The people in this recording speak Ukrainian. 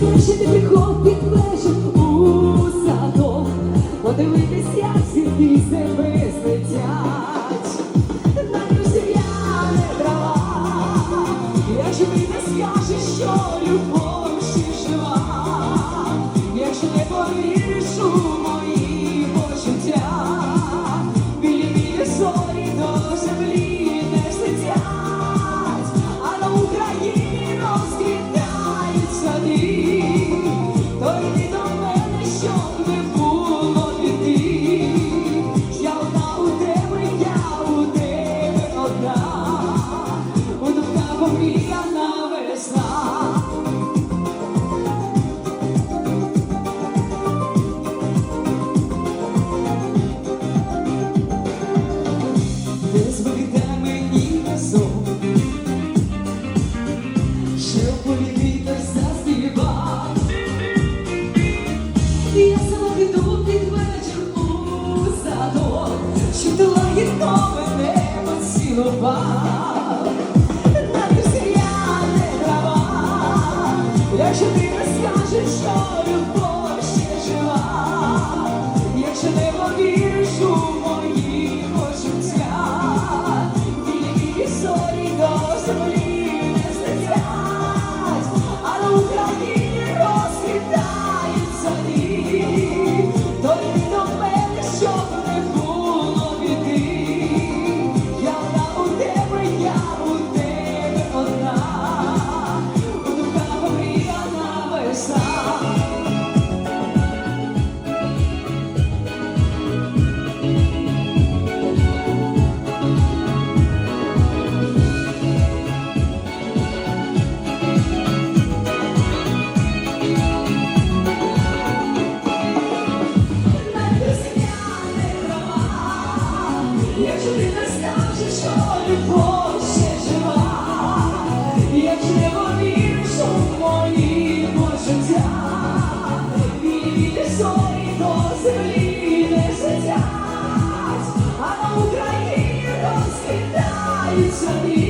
Запущений приход під вежу у садок, подивитись, як сіти себе На Навіть сім'я не трава, якщо ти не скажеш, що любов ще жива, якщо не повіриш. me. слова, на якщо ти не Якщо ти не скажеш, що любов It's sunny.